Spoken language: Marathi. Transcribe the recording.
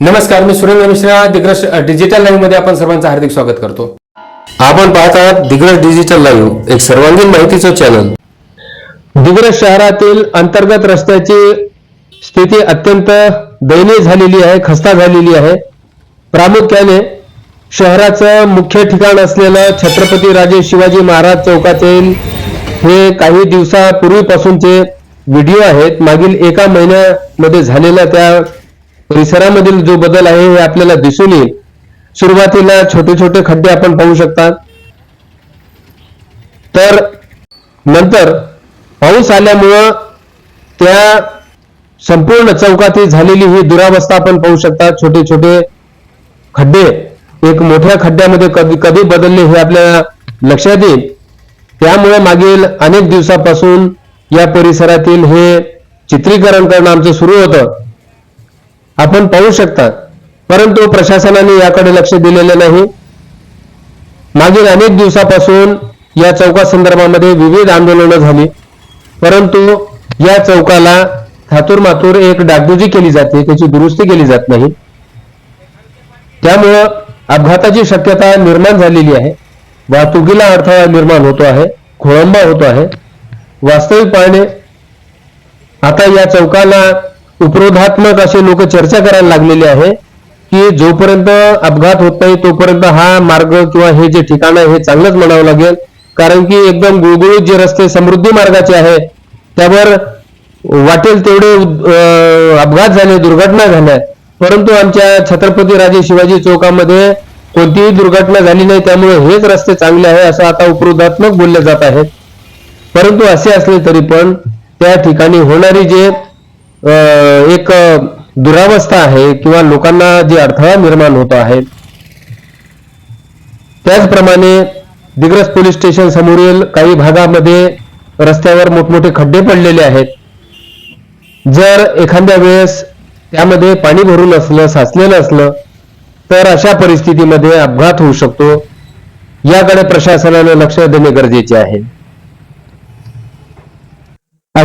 नमस्कार मी सुरेंद्र मिश्रा. दिग्रस डिजिटल लाईव्हमध्ये आपण सर्वांचं हार्दिक स्वागत करतो. आपण पाहत आहात दिग्रस डिजिटल लाईव्ह एक सर्वांगीण माहितीचं चॅनल दिग्रस शहरातील अंतर्गत रस्त्याची स्थिती अत्यंत दयनीय झालेली आहे खस्ता झालेली आहे. प्रामुख्याने शहराचं मुख्य ठिकाण असलेलं छत्रपती राजे शिवाजी महाराज चौकातील हे काही दिवसापूर्वीपासूनचे व्हिडिओ आहेत. मागील एका महिन्यामध्ये झालेल्या त्या परिसरामधील जो बदल आहे हे आपल्याला दिसून येईल. सुरुवातीला छोटे छोटे खड्डे आपण पाहू शकता तर नंतर पाऊस आल्यामुळं त्या संपूर्ण चौकातील झालेली ही दुरावस्था आपण पाहू शकता छोटे छोटे खड्डे एक मोठ्या खड्ड्यामध्ये कधी कधी बदलले हे आपल्याला लक्षात येईल. त्यामुळे मागील अनेक दिवसापासून या परिसरातील हे चित्रीकरण करणं आमचं सुरू होतं. आपण पाहू शकता. परंतु प्रशासनाने याकडे लक्ष दिलेलं नाही. मागील अनेक दिवसापासून या चौका संदर्भामध्ये विविध आंदोलनं झाली. परंतु या चौकाला थातूर मातूर एक डागडुजी केली जाते. त्याची दुरुस्ती केली जात नाही. त्यामुळं अपघाताची शक्यता निर्माण झालेली आहे. वाहतुकीला अडथळा निर्माण होतो आहे. खोळंबा होतो आहे. वास्तविक पाहणे आता या चौकाला उपरोधात्मक असे लोक चर्चा करायला लागलेले आहे की जोपर्यंत अपघात होत नाही तोपर्यंत हा मार्ग किंवा हे जे ठिकाण आहे हे चांगलंच म्हणावं लागेल. कारण की एकदम गुळगुळीत जे रस्ते समृद्धी मार्गाचे आहे त्यावर वाटेल तेवढे अपघात झाले दुर्घटना झाल्या. परंतु आमच्या छत्रपती राजे शिवाजी चौकामध्ये कोणतीही दुर्घटना झाली नाही त्यामुळे हेच रस्ते चांगले आहे असं आता उपरोधात्मक बोलले जात आहे परंतु असे असले तरी पण त्या ठिकाणी होणारी जे एक दुरावस्था आहे किंवा लोकांना जे अडथळा निर्माण होतो आहे त्याचप्रमाणे दिग्रस पोलीस स्टेशन समोरील काही भागामध्ये रस्त्यावर मोठमोठे खड्डे पडलेले आहेत. जर एखाद्या वेळेस त्यामध्ये पाणी भरून असलं साचलेलं असलं तर अशा परिस्थितीमध्ये अपघात होऊ शकतो. याकडे प्रशासनाने लक्ष देणे गरजेचे आहे.